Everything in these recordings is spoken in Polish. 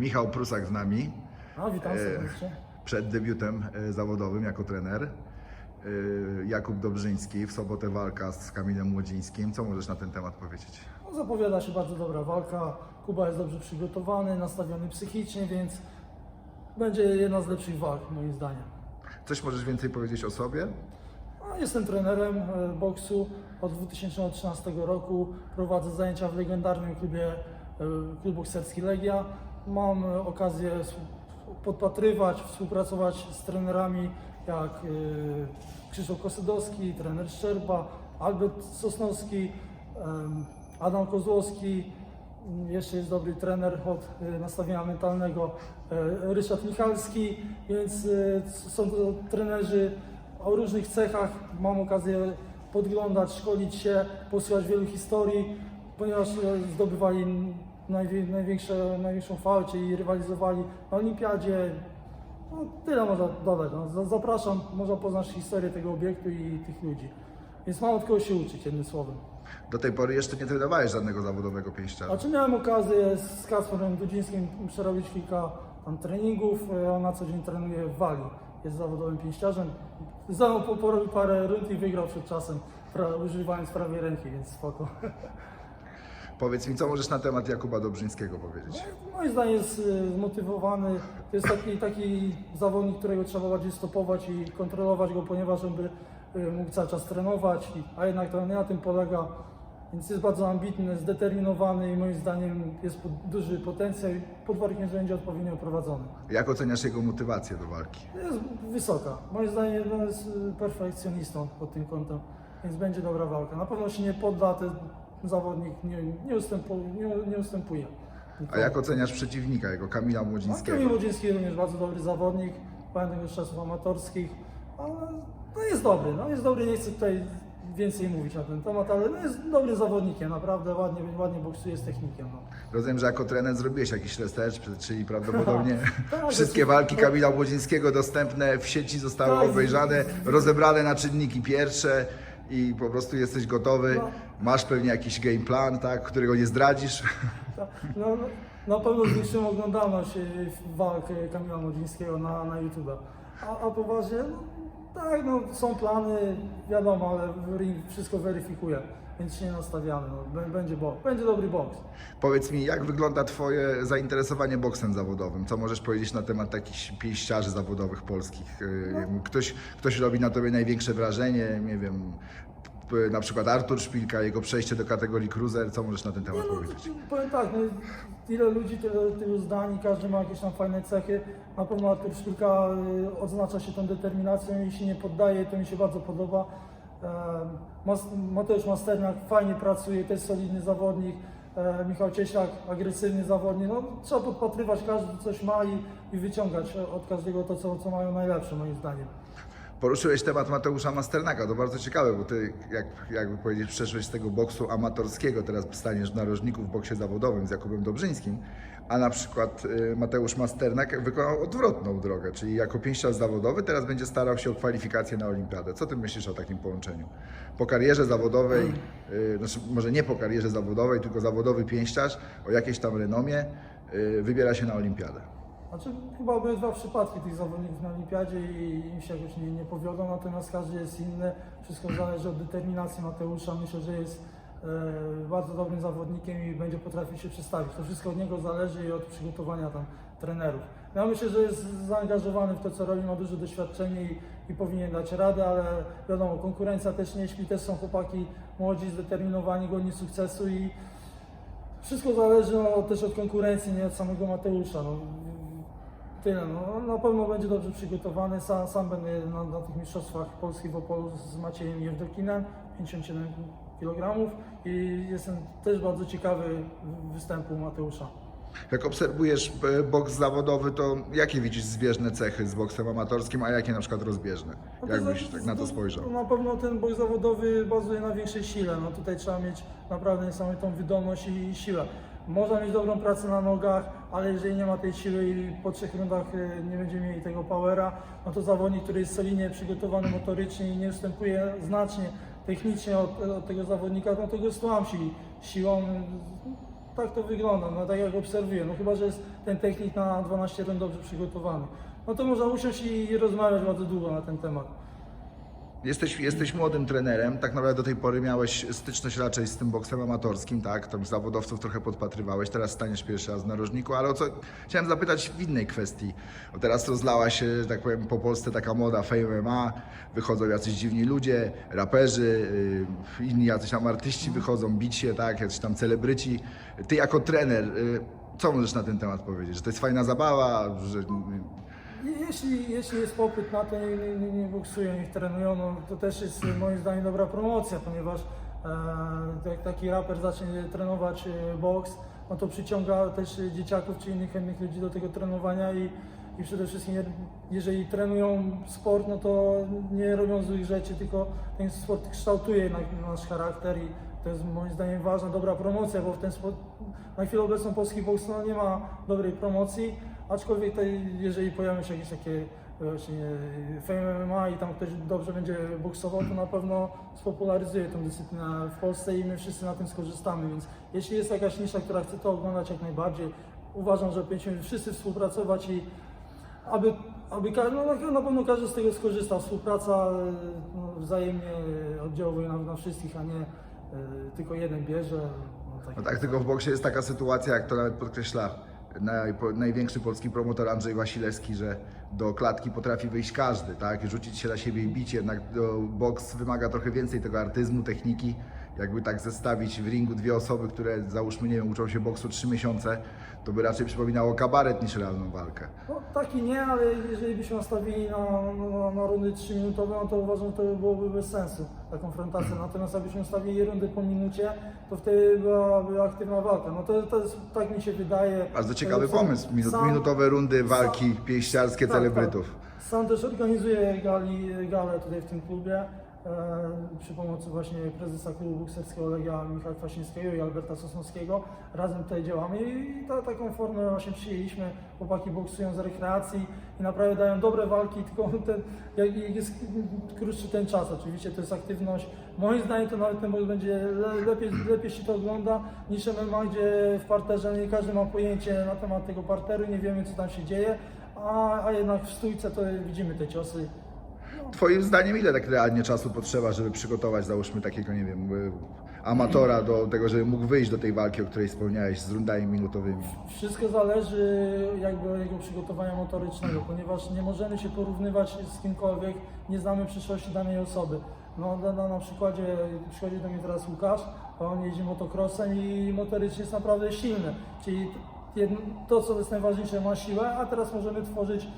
Michał Prusak z nami witam E, serdecznie. przed debiutem e, zawodowym jako trener. E, Jakub Dobrzyński, w sobotę walka z Kamilem Młodzińskim. Co możesz na ten temat powiedzieć? No, zapowiada się bardzo dobra walka. Kuba jest dobrze przygotowany, nastawiony psychicznie, więc będzie jedna z lepszych walk moim zdaniem. Coś możesz więcej powiedzieć o sobie? A, Jestem trenerem boksu od 2013 roku. Prowadzę zajęcia w legendarnym klubie klub bokserski Legia. Mam okazję podpatrywać, współpracować z trenerami jak e, Krzysztof Kosydowski, trener Szczerba, Albert Sosnowski, Adam Kozłowski. Jeszcze jest dobry trener od e, nastawienia mentalnego e, Ryszard Michalski, więc e, są to trenerzy o różnych cechach. Mam okazję podglądać, szkolić się, posłuchać wielu historii, ponieważ e, zdobywali największe, największą chwałę, czyli rywalizowali na olimpiadzie. No, tyle można dodać. No. Za- Zapraszam, można poznać historię tego obiektu i tych ludzi. Więc mam od kogo się uczyć, jednym słowem. Do tej pory jeszcze nie trenowałeś żadnego zawodowego pięściarza. A czy miałem okazję z Kasperem Dudzińskim przerobić kilka tam treningów, on na co dzień trenuje w Wali. Jest zawodowym pięściarzem. Po- porobił parę rund i wygrał przed czasem, pra- używając prawej ręki, więc spoko. Powiedz mi, co możesz na temat Jakuba Dobrzyńskiego powiedzieć? Moim zdaniem jest e, zmotywowany. To jest taki, taki zawodnik, którego trzeba bardziej stopować i kontrolować go, ponieważ on by e, mógł cały czas trenować, i- a jednak to nie na tym polega. Więc jest bardzo ambitny, zdeterminowany i moim zdaniem jest po- duży potencjał, i pod warunkiem, że będzie odpowiednio prowadzony. Jak oceniasz jego motywację do walki? Jest wysoka. Moim zdaniem no, jest y, perfekcjonistą pod tym kątem, więc będzie dobra walka. Na pewno się nie podda, zawodnik nie, nie, ustępu, nie, nie ustępuje. A jak oceniasz przeciwnika, jego Kamila Młodzińskiego? Kamil Młodziński również bardzo dobry zawodnik, pamiętam już czasów amatorskich, ale no jest dobry, no jest dobry, nie chcę tutaj więcej mówić na ten temat, ale no jest dobrym zawodnikiem, naprawdę ładnie, ładnie boksuje z technikiem. No. Rozumiem, że jako trener zrobiłeś jakiś research, czyli prawdopodobnie Tak, wszystkie to- walki Kamila Młodzińskiego dostępne w sieci zostały Tak, obejrzane, rozebrane na czynniki pierwsze i po prostu jesteś gotowy. No. Masz pewnie jakiś game plan, tak, którego nie zdradzisz. Tak, No, no, na pewno zwiększymy oglądalność e, walk e, Kamila Młodzińskiego na, na YouTube. A, a poważnie, no, tak, no, są plany, wiadomo, ale ring wszystko weryfikuje, więc się nie nastawiamy. No, bę- będzie, bo, będzie dobry boks. Powiedz mi, jak wygląda Twoje zainteresowanie boksem zawodowym? Co możesz powiedzieć na temat takich pięściarzy zawodowych polskich? Yy, Ktoś, ktoś robi na Tobie największe wrażenie, nie wiem, na przykład Artur Szpilka, jego przejście do kategorii cruiser, co możesz na ten temat no, powiedzieć? powiem tak, no, tyle ludzi, tyle, tylu zdań, każdy ma jakieś tam fajne cechy. Na pewno Artur Szpilka y, odznacza się tą determinacją i się nie poddaje, to mi się bardzo podoba. Mateusz Masterniak fajnie pracuje, też solidny zawodnik. E, Michał Cieślak, agresywny zawodnik. No, trzeba podpatrywać, każdy coś ma i, i wyciągać od każdego to, co, co mają najlepsze moim zdaniem. Poruszyłeś temat Mateusza Masternaka, to bardzo ciekawe, bo ty, jak, jakby powiedzieć, przeszłeś z tego boksu amatorskiego, teraz staniesz w narożniku w boksie zawodowym z Jakubem Dobrzyńskim, a na przykład y, Mateusz Masternak wykonał odwrotną drogę, czyli jako pięściarz zawodowy teraz będzie starał się o kwalifikację na olimpiadę. Co ty myślisz o takim połączeniu? Po karierze zawodowej, y, znaczy może nie po karierze zawodowej, tylko zawodowy pięściarz o jakiejś tam renomie y, wybiera się na olimpiadę. Znaczy, chyba obydwa przypadki tych zawodników na olimpiadzie i im się jakoś nie, nie powiodą, natomiast każdy jest inny. Wszystko zależy od determinacji Mateusza. Myślę, że jest e, bardzo dobrym zawodnikiem i będzie potrafił się przedstawić. To wszystko od niego zależy i od przygotowania tam trenerów. Ja myślę, że jest zaangażowany w to, co robi, ma duże doświadczenie i, i powinien dać radę, ale wiadomo, konkurencja też nie śpi, też są chłopaki młodzi, zdeterminowani, godni sukcesu i wszystko zależy no, też od konkurencji, nie od samego Mateusza. No. Tyle, no, na pewno będzie dobrze przygotowany. Sam, sam będę na, na tych mistrzostwach Polski w Opolu z Maciejem Jewdokinem, 57 kg i jestem też bardzo ciekawy występu Mateusza. Jak obserwujesz e, boks zawodowy, to jakie widzisz zbieżne cechy z boksem amatorskim, a jakie na przykład rozbieżne? No Jakbyś tak na to spojrzał? Na pewno ten boj zawodowy bazuje na większej sile. No tutaj trzeba mieć naprawdę niesamowitą wydolność i siłę. Można mieć dobrą pracę na nogach, ale jeżeli nie ma tej siły i po trzech rundach e, nie będzie mieli tego powera, no to zawodnik, który jest solidnie przygotowany motorycznie i nie ustępuje znacznie technicznie od, od tego zawodnika, no to go stłamsi siłą. tak to wygląda, no tak jak obserwuję, no chyba, że jest ten technik na 12 rund dobrze przygotowany. No to można usiąść i rozmawiać bardzo długo na ten temat. Jesteś, jesteś młodym trenerem, tak naprawdę do tej pory miałeś styczność raczej z tym boksem amatorskim, tak? Tam zawodowców trochę podpatrywałeś, teraz staniesz pierwszy raz w narożniku, ale o co chciałem zapytać w innej kwestii. Bo teraz rozlała się, że tak powiem, po Polsce taka moda Fame MMA, wychodzą jacyś dziwni ludzie, raperzy, yy, inni jacyś tam artyści wychodzą, bić się, tak? Jacyś tam celebryci. Ty jako trener, yy, co możesz na ten temat powiedzieć? Że to jest fajna zabawa, że I Jeśli, jeśli jest popyt na to, nie, nie, nie, boksują, niech trenują, no to też jest e, moim zdaniem dobra promocja, ponieważ e, jak taki raper zacznie trenować e, boks, no to przyciąga też dzieciaków czy innych chętnych ludzi do tego trenowania i, i przede wszystkim je- jeżeli trenują sport, no to nie robią złych rzeczy, tylko ten sport kształtuje nasz charakter i to jest moim zdaniem ważna, dobra promocja, bo w ten sposób na chwilę obecną polski boks no, nie ma dobrej promocji, aczkolwiek tutaj, jeżeli pojawią się jakieś takie właśnie Fame MMA i tam ktoś dobrze będzie boksował, to na pewno spopularyzuje tę dyscyplinę w Polsce i my wszyscy na tym skorzystamy, więc jeśli jest jakaś nisza, która chce to oglądać jak najbardziej, uważam, że powinniśmy wszyscy współpracować i aby, aby no, na- pewno każdy z tego skorzysta. Współpraca e, no, wzajemnie e, oddziałuje na, na wszystkich, a nie e, tylko jeden bierze. No, takie- No tak, tylko w boksie jest taka sytuacja, jak to nawet podkreśla naj, największy polski promotor Andrzej Wasilewski, że do klatki potrafi wyjść każdy, tak? Rzucić się na siebie i bić, jednak boks wymaga trochę więcej tego artyzmu, techniki. Jakby tak zestawić w ringu dwie osoby, które załóżmy, nie wiem, uczą się boksu trzy miesiące, to by raczej przypominało kabaret niż realną walkę. No taki nie, ale jeżeli byśmy nastawili na, na, na rundy 3 minutowe, no to uważam, że to byłoby bez sensu ta konfrontacja. Natomiast jakbyśmy ustawili rundy po minucie, to wtedy byłaby aktywna walka. No to, to jest, tak mi się wydaje. Bardzo ciekawy Sam- pomysł. Minut, sam- minutowe rundy walki pięściarskie Tak, celebrytów. Tak. Sam też organizuję gali, galę tutaj w tym klubie przy pomocy właśnie prezesa klubu bokserskiego Legia Michała Kwasińskiego i Alberta Sosnowskiego. Razem tutaj działamy i ta, taką formę właśnie przyjęliśmy. Chłopaki boksują z rekreacji i naprawdę dają dobre walki, tylko ten, jak jest krótszy ten czas oczywiście, to jest aktywność. Moim zdaniem to nawet ten boks będzie le, lepiej, lepiej się to ogląda niż MMA, gdzie w parterze nie każdy ma pojęcie na temat tego parteru, nie wiemy co tam się dzieje a, a jednak w stójce to widzimy te ciosy. Twoim zdaniem ile tak realnie czasu potrzeba, żeby przygotować, załóżmy takiego, nie wiem, y, amatora do tego, żeby mógł wyjść do tej walki, o której wspomniałeś, z rundami minutowymi? Wszystko zależy jakby od jego przygotowania motorycznego, ponieważ nie możemy się porównywać z kimkolwiek, nie znamy przyszłości danej osoby. No, na, na, przykładzie, przychodzi do mnie teraz Łukasz, a on jeździ motocrossem i motorycznie jest naprawdę silny. Czyli to, co jest najważniejsze, ma siłę, a teraz możemy tworzyć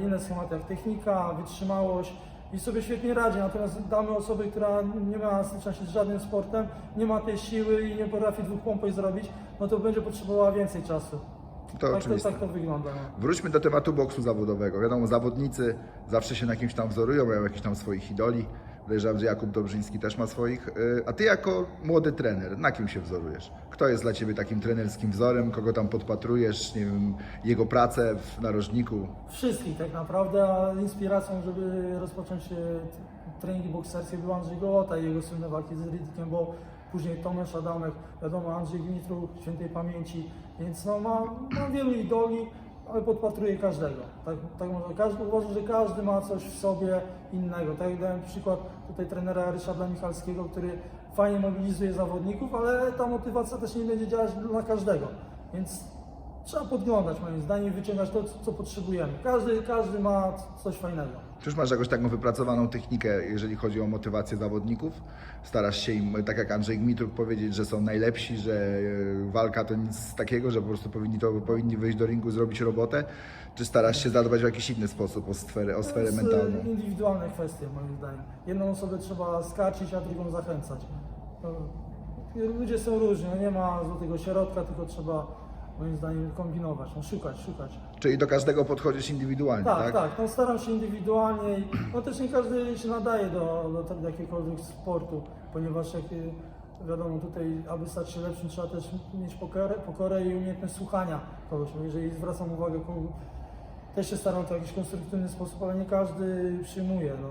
inne schematy, jak technika, wytrzymałość i sobie świetnie radzi. Natomiast damy osobę, która nie ma styczności z żadnym sportem, nie ma tej siły i nie potrafi dwóch pompoj zrobić, no to będzie potrzebowała więcej czasu. To tak, to, tak to wygląda. No. Wróćmy do tematu boksu zawodowego. Wiadomo, zawodnicy zawsze się na kimś tam wzorują, mają jakichś tam swoich idoli. Podejrzewam, że Jakub Dobrzyński też ma swoich. Y, A ty jako młody trener, na kim się wzorujesz? Kto jest dla ciebie takim trenerskim wzorem? Kogo tam podpatrujesz? Nie wiem, jego pracę w narożniku? Wszystkich tak naprawdę, a inspiracją, żeby rozpocząć e, treningi bokserskie był Andrzej Gołota i jego słynne walki z Riddikiem, bo później Tomasz Adamek, wiadomo Andrzej Gmitru, świętej pamięci, więc no mam, mam wielu idoli, ale podpatruję każdego. Tak, tak może, każdy, uważam, że każdy ma coś w sobie innego. Tak jak dałem przykład tutaj trenera Ryszarda Michalskiego, który fajnie mobilizuje zawodników, ale ta motywacja też nie będzie działać dla każdego. Więc Trzeba podglądać moim zdaniem i wyciągać to, co potrzebujemy. Każdy, każdy ma coś fajnego. Czy już masz jakąś taką wypracowaną technikę, jeżeli chodzi o motywację zawodników? Starasz się im, tak jak Andrzej Gmitruk, powiedzieć, że są najlepsi, że e, walka to nic takiego, że po prostu powinni, to, powinni wyjść do ringu, zrobić robotę? Czy starasz się zadbać w jakiś inny sposób o sferę, o To sferę jest, e, mentalną? indywidualne kwestie moim zdaniem. Jedną osobę trzeba skarcić, a drugą zachęcać. To, ludzie są różni, no nie ma złotego środka, tylko trzeba moim zdaniem kombinować, no szukać, szukać. Czyli do każdego podchodzisz indywidualnie, Tak, tak? tak, no staram się indywidualnie i no też nie każdy się nadaje do, do, do jakiegokolwiek sportu, ponieważ jak y, wiadomo tutaj, aby stać się lepszym trzeba też mieć pokorę, pokorę i umiejętność słuchania kogoś. No jeżeli zwracam uwagę też się staram to w jakiś konstruktywny sposób, ale nie każdy przyjmuje no,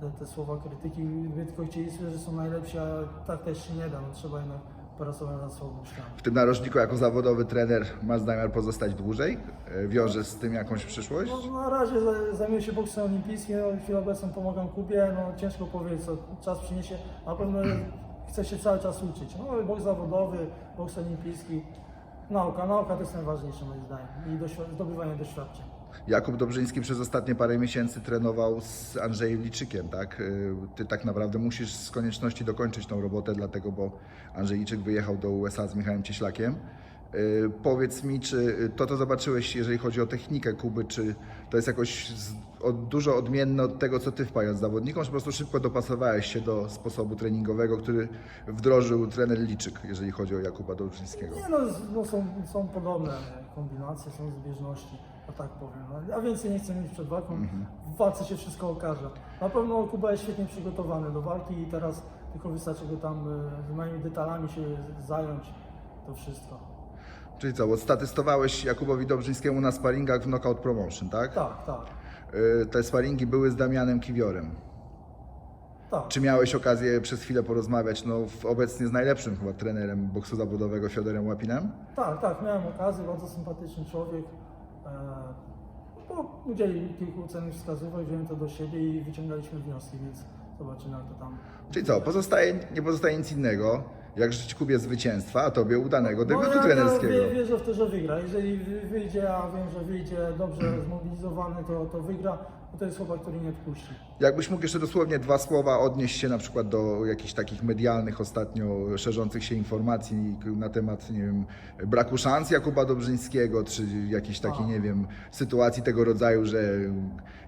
te, te słowa krytyki, gdyby tylko chcieli słyszeć, że są najlepsi, a tak też się nie da, no, trzeba jednak pracują nad słabościami. W tym narożniku jako zawodowy trener masz zamiar pozostać dłużej? E, Wiążesz z tym jakąś przyszłość? No, na razie za- zajmuję się boksem olimpijskim, no, chwilę obecną pomagam Kubie, no ciężko powiedzieć co czas przyniesie, na pewno chcę się cały czas uczyć. No boks zawodowy, boks olimpijski, nauka, nauka to jest najważniejsze moim zdaniem i doświ- zdobywanie doświadczeń. Jakub Dobrzyński przez ostatnie parę miesięcy trenował z Andrzejem Liczykiem, tak? Y, Ty tak naprawdę musisz z konieczności dokończyć tą robotę, dlatego, bo Andrzej Liczyk wyjechał do USA z Michałem Cieślakiem. Y, Powiedz mi, czy to, co zobaczyłeś, jeżeli chodzi o technikę Kuby, czy to jest jakoś dużo odmienne od tego, co ty wpajasz zawodnikom, czy po prostu szybko dopasowałeś się do sposobu treningowego, który wdrożył trener Liczyk, jeżeli chodzi o Jakuba Dobrzyńskiego? Nie no, no są, są podobne kombinacje, są zbieżności, a tak powiem. No, ja więcej nie chcę mieć przed walką, w walce się wszystko okaże. Na pewno Kuba jest świetnie przygotowany do walki i teraz tylko wystarczy go tam y, z moimi detalami się zająć, to wszystko. Czyli co, odstatystowałeś Jakubowi Dobrzyńskiemu na sparingach w Knockout Promotion, tak? Tak, tak, Y, Te sparingi były z Damianem Kiwiorem. tak. Czy miałeś okazję przez chwilę porozmawiać no, w- obecnie z najlepszym chyba trenerem boksu zawodowego Fiodorem Łapinem? Tak, tak, miałem okazję, bardzo sympatyczny człowiek. E, bo udzielił kilku cennych wskazówek, wziąłem to do siebie i wyciągaliśmy wnioski, więc zobaczymy jak to tam. Czyli co, pozostaje, nie pozostaje nic innego, jak życzyć Kubie zwycięstwa, a Tobie udanego debiutu No, ja, trenerskiego. Ja wie- wierzę w to, że wygra. Jeżeli wy- wyjdzie, a wiem, że wyjdzie dobrze zmobilizowany, to, to wygra, bo to jest chłopak, który nie odpuści. Jakbyś mógł jeszcze dosłownie dwa słowa odnieść się na przykład do jakichś takich medialnych ostatnio szerzących się informacji na temat, nie wiem, braku szans Jakuba Dobrzyńskiego, czy jakiejś takiej, A. nie wiem, sytuacji tego rodzaju, że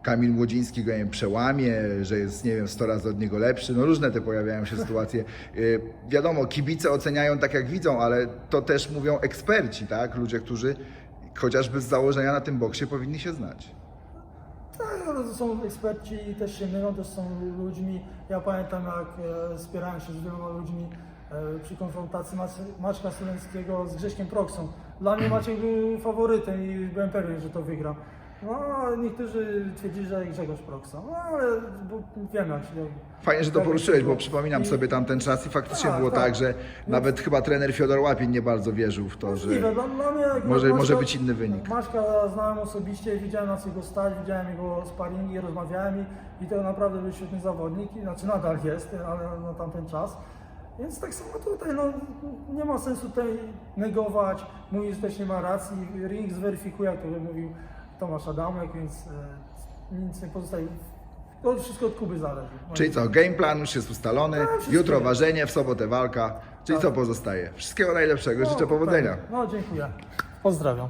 Kamil Młodziński go nie wiem, przełamie, że jest, nie wiem, 100 razy od niego lepszy. No różne te pojawiają się sytuacje. Y, Wiadomo, kibice oceniają tak jak widzą, ale to też mówią eksperci, tak? Ludzie, którzy chociażby z założenia na tym boksie powinni się znać. To są eksperci i też się mylą, też są ludźmi. Ja pamiętam, jak e, spierałem się z wieloma ludźmi e, przy konfrontacji Mac- Maćka z Grześkiem Proksą. Dla mnie Maciek był faworytem i byłem pewien, że to wygra. No, niektórzy twierdzili, że Grzegorz Proksa. No, ale bo wiem jak się... Fajnie, że to poruszyłeś, bo przypominam I- sobie tamten czas i faktycznie Tak, było tak, tak. że nawet chyba trener Fiodor Łapin nie bardzo wierzył w to, że Możliwe, dla, dla mnie może- może być inny wynik. Maćka znałem osobiście, widziałem na co go stać, widziałem jego sparingi, rozmawiałem i, i to naprawdę był świetny zawodnik, i- znaczy nadal jest, ale na tamten czas. Więc tak samo tutaj, no, nie ma sensu tutaj negować, mówić, że też nie ma racji. Ring zweryfikuje, jak to mówił Tomasz Adamek, więc e, nic nie pozostaje. To wszystko od Kuby zależy. Czyli co, game plan już jest ustalony, wszystko jutro ważenie, w sobotę walka. Czyli Tak. co pozostaje? Wszystkiego najlepszego, No, życzę powodzenia. tak. No, dziękuję. Pozdrawiam.